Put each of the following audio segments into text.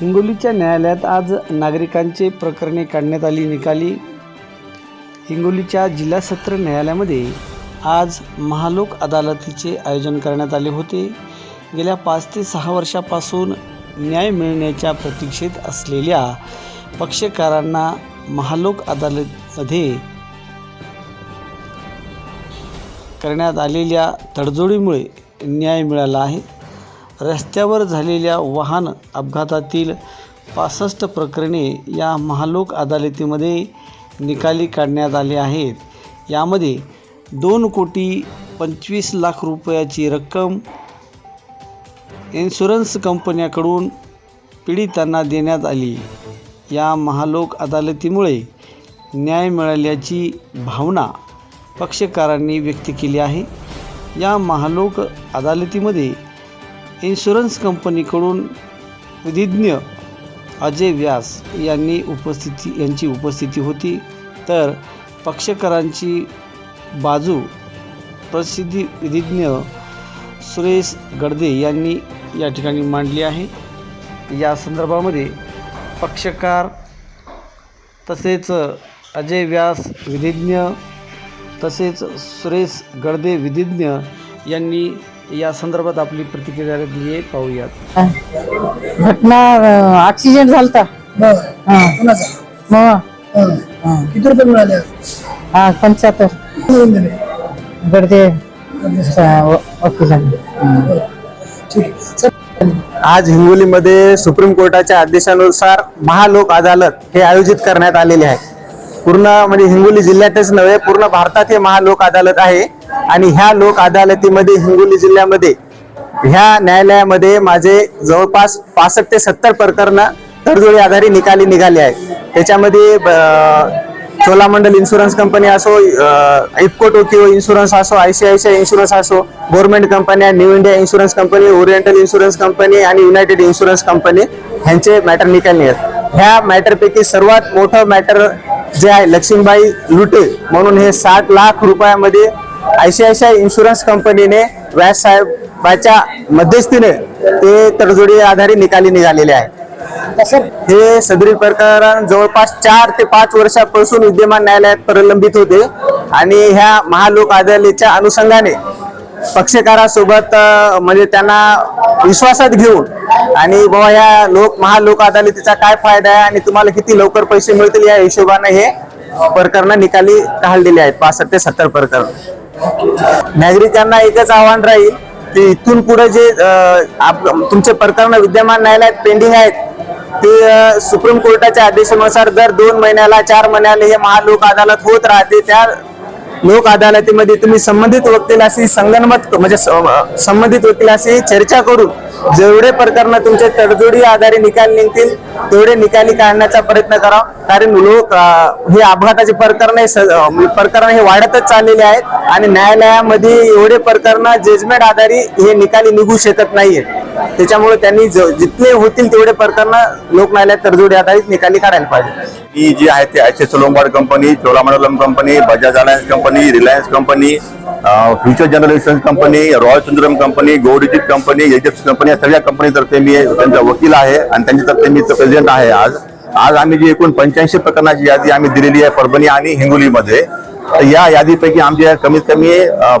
हिंगोलीच्या न्यायालयात आज नागरिकांचे प्रकरणे काढण्यात आली निकाली. हिंगोलीच्या जिल्हा सत्र न्यायालयामध्ये आज महालोक अदालतीचे आयोजन करण्यात आले होते. गेल्या पाच ते सहा वर्षापासून न्याय मिळण्याच्या प्रतीक्षेत असलेल्या पक्षकारांना महालोक अदालतमध्ये करण्यात आलेल्या तडजोडीमुळे न्याय मिळाला आहे. रस्त्यावर झालेल्या वाहन अपघातातील पासष्ट प्रकरणे या महालोक अदालतीमध्ये निकाली काढण्यात आले आहेत. यामध्ये दोन कोटी पंचवीस लाख रुपयाची रक्कम इन्शुरन्स कंपन्याकडून पीडितांना देण्यात आली. या महालोक अदालतीमुळे न्याय मिळाल्याची भावना पक्षकारांनी व्यक्त केली आहे. या महालोक अदालतीमध्ये इन्शुरन्स कंपनीकडून विधिज्ञ अजय व्यास यांनी उपस्थिती यांची उपस्थिती होती. तर पक्षकारांची बाजू प्रसिद्धी विधिज्ञ सुरेश गडदे यांनी या ठिकाणी मांडली आहे. या संदर्भामध्ये पक्षकार तसेच अजय व्यास विधिज्ञ तसेच सुरेश गडदे विधिज्ञ यांनी या संदर्भात आपली प्रतिक्रिया दिली आहे पाहूयात. घटना ऍक्सिडेंट झालता. हा. कोणाचा? मग? हा. किती रुपये मिळाले? हा मिळून दिले? गडदे वकिलांनी बरं. ठीक आहे. सर आज हिंगोलीमध्ये सुप्रीम कोर्टाच्या आदेशानुसार महालोक अदालत हे आयोजित करण्यात आलेले आहे. पूर्ण म्हणजे हिंगोली जिल्ह्यातच नव्हे पूर्ण भारतात हे महालोक अदालत आहे. आणि ह्या लोक अदालतीमध्ये हिंगोली जिल्ह्यामध्ये ह्या न्यायालयामध्ये माझे जवळपास पासष्ट ते सत्तर प्रकरणं तडजोडी आधारे निकाली निघाले आहेत. त्याच्यामध्ये अं, चोलामंडल इन्शुरन्स कंपनी असो इफको टोकियो इन्शुरन्स असो आयसीआयसीआय इन्शुरन्स असो गव्हर्नमेंट कंपन्या new India insurance company oriental insurance company आणि युनायटेड इन्शुरन्स कंपनी ह्यांचे मॅटर निकाली आहेत. ह्या मॅटरपैकी सर्वात मोठं मॅटर जे आहे लक्ष्मीबाई लुटे म्हणून हे साठ लाख रुपयामध्ये आयसीआयसीआय इन्शुरन्स कंपनीने व्यास साहेबाच्या मध्यस्थीने ते तडजोडी आधारे निकाली निघालेले आहे सर हे सदरील प्रकरण जवळपास चार ते पाच वर्षापासून विद्यमान न्यायालयात प्रलंबित होते आणि ह्या महालोक अदालतीच्या अनुषंगाने पक्षकारासोबत म्हणजे त्यांना विश्वासात घेऊन आणि बाबा या लोक महालोक अदालतीचा काय फायदा आहे आणि तुम्हाला किती लवकर पैसे मिळतील या हिशोबाने हे प्रकरण निकाली काढलेले आहेत पासष्ट ते सत्तर प्रकरण. नागरिकांना एकच आव्हान राहील की इथून पुढे जे आप- तुमचे प्रकरण विद्यमान न्यायालयात पेंडिंग आहेत ते सुप्रीम कोर्टाच्या आदेशानुसार दर दोन महिन्याला चार महिन्याला हे महालोक अदालत होत राहते. त्या लोक अदालतीमध्ये तुम्ही संबंधित वकिलाशी संगणमत म्हणजे संबंधित वकिलाशी चर्चा करून जेवढे प्रकरण तुमचे तडजोडी आधारे निकाल निघतील तेवढे निकाली काढण्याचा प्रयत्न करा कारण लोक हे अपघाताचे प्रकरण प्रकरण हे वाढतच चाललेले आहेत आणि न्यायालयामध्ये एवढे प्रकरण जजमेंट आधारी हे निकाली निघू शकत नाहीये. त्याच्यामुळे त्यांनी ज- जितके होतील तेवढे प्रकरण लोक न्यायालयात तरजोडी आधारित निकाली काढायला पाहिजे. ही जी आहे ते H सोलोंबाड company Cholamandalam company Bajaj Allianz company Reliance company future generation company royal Sundaram company Go Digit company H company या सगळ्या कंपनीतर्फे मी त्यांचा वकील आहे आणि त्यांच्यातर्फे मी प्रेसिडेंट आहे आज. आज आम्ही जी एकूण पंच्याऐंशी प्रकरणाची यादी आम्ही दिलेली आहे परभणी आणि हिंगोलीमध्ये तर या यादीपैकी आमच्या कमीत कमी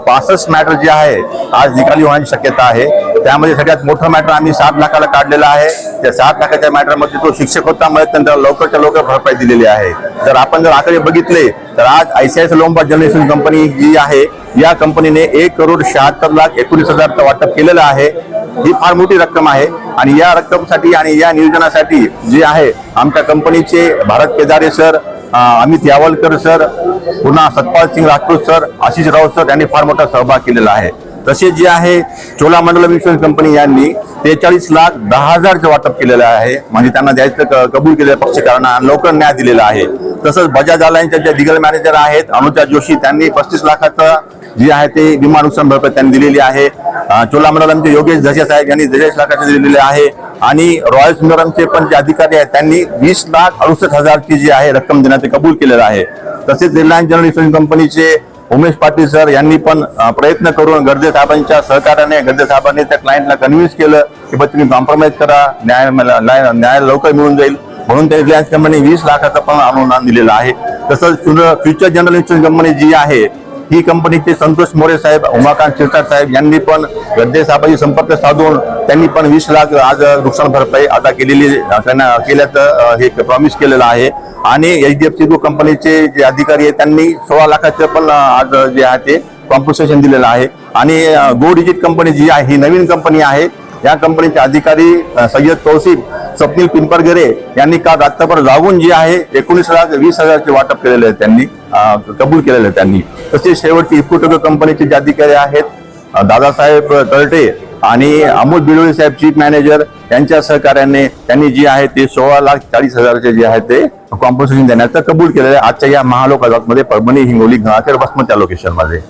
पासष्ट मॅटर जे आहे आज निकाली होण्याची शक्यता आहे. त्यामध्ये सगळ्यात मोठं मॅटर आम्ही सात लाखाला काढलेलं आहे. त्या सात लाखाच्या मॅटरमध्ये तो शिक्षक होता मग त्यांना लवकरच्या लवकर भरपाई दिलेली आहे. जर आपण जर आकडे बघितले तर आज आयसीआयसी लोंबा जनरेशन कंपनी जी आहे या कंपनीने एक करोड शहात्तर लाख एकोणीस हजारचं वाटप केलेलं आहे. ही फार मोठी रक्कम आहे. आणि या रक्कमसाठी आणि या नियोजनासाठी जे आहे आमच्या कंपनीचे भारत केदारे सर अमित यावलकर सर पुन्हा सतपाल सिंग राजपूत सर आशिष राऊत सर यांनी फार मोठा सहभाग केलेला आहे. तसेच जे आहे चोलामंडलम इन्शुरन्स कंपनी यांनी त्रेचाळीस लाख दहा हजारचं वाटप केलेलं आहे. म्हणजे त्यांना द्यायचं क- कबूल केलेलं पक्षकारांना लवकर न्याय दिलेला आहे. तसंच बजाज अलायन्सच्या ज्या दिगल मॅनेजर आहेत अनुजा जोशी त्यांनी पस्तीस लाखाचं जे आहे ते विमा नुकसान भरपाई त्यांनी दिलेली आहे. अं, चोलामंडलमचे योगेश धसे साहेब यांनी दशेश लाखाचे दिलेले आहे. आणि रॉयल सुंदरमचे पण जे अधिकारी आहेत त्यांनी वीस लाख अडुसष्ट हजारची जी आहे रक्कम देण्याचे कबूल केलेलं आहे. तसेच रिलायन्स जनरल इन्शुरन्स कंपनीचे उमेश पाटील सर यांनी पण प्रयत्न करून गर्दे साहेबांच्या सहकार्याने गर्दे साहेबांनी त्या क्लायंटला कन्व्हिन्स केलं की बा तुम्ही कॉम्प्रोमाइज करा न्याय मला- न्याय न्याय लवकर मिळून जाईल. म्हणून त्या रिलायन्स कंपनी वीस लाखाचं पण अनुदान दिलेलं आहे. तसंच फ्युचर जनरल इन्शुरन्स कंपनी जी आहे ही कंपनीचे संतोष मोरे साहेब उमाकांत शिरसाट साहेब यांनी पण गद्दे साहेबांशी संपर्क साधून त्यांनी पण वीस लाख आज नुकसान भरपाई अदा केलेली त्यांना केल्याचं हे प्रॉमिस केलेलं आहे. आणि H D F C group कंपनीचे जे अधिकारी आहेत त्यांनी सोळा लाखाचं पण आज जे आहे ते कॉम्पन्सेशन दिलेलं आहे. आणि गो डिजिट कंपनी जी आहे ही नवीन कंपनी आहे. या कंपनीचे अधिकारी सय्यद तौसिफ स्वप्नील पिंपरगेरे यांनी काल रात्रभर जागून जे आहे एकोणीस लाख वीस हजारचे वाटप केलेले आहे त्यांनी कबूल केलेले आहे त्यांनी. तसेच शेवटची इफ्कोटोको कंपनीचे जे अधिकारी आहेत दादासाहेब तळटे आणि अमोल बिडोळे साहेब चीफ मॅनेजर यांच्या सहकार्याने त्यांनी जे आहे ते सोळा लाख चाळीस हजारचे जे आहे ते कॉम्पन्सेशन देण्याचं कबूल केलेलं आहे. आजच्या या महालोक अदालतमध्ये परभणी हिंगोली गंगाखेड बसमत या लोकेशनमध्ये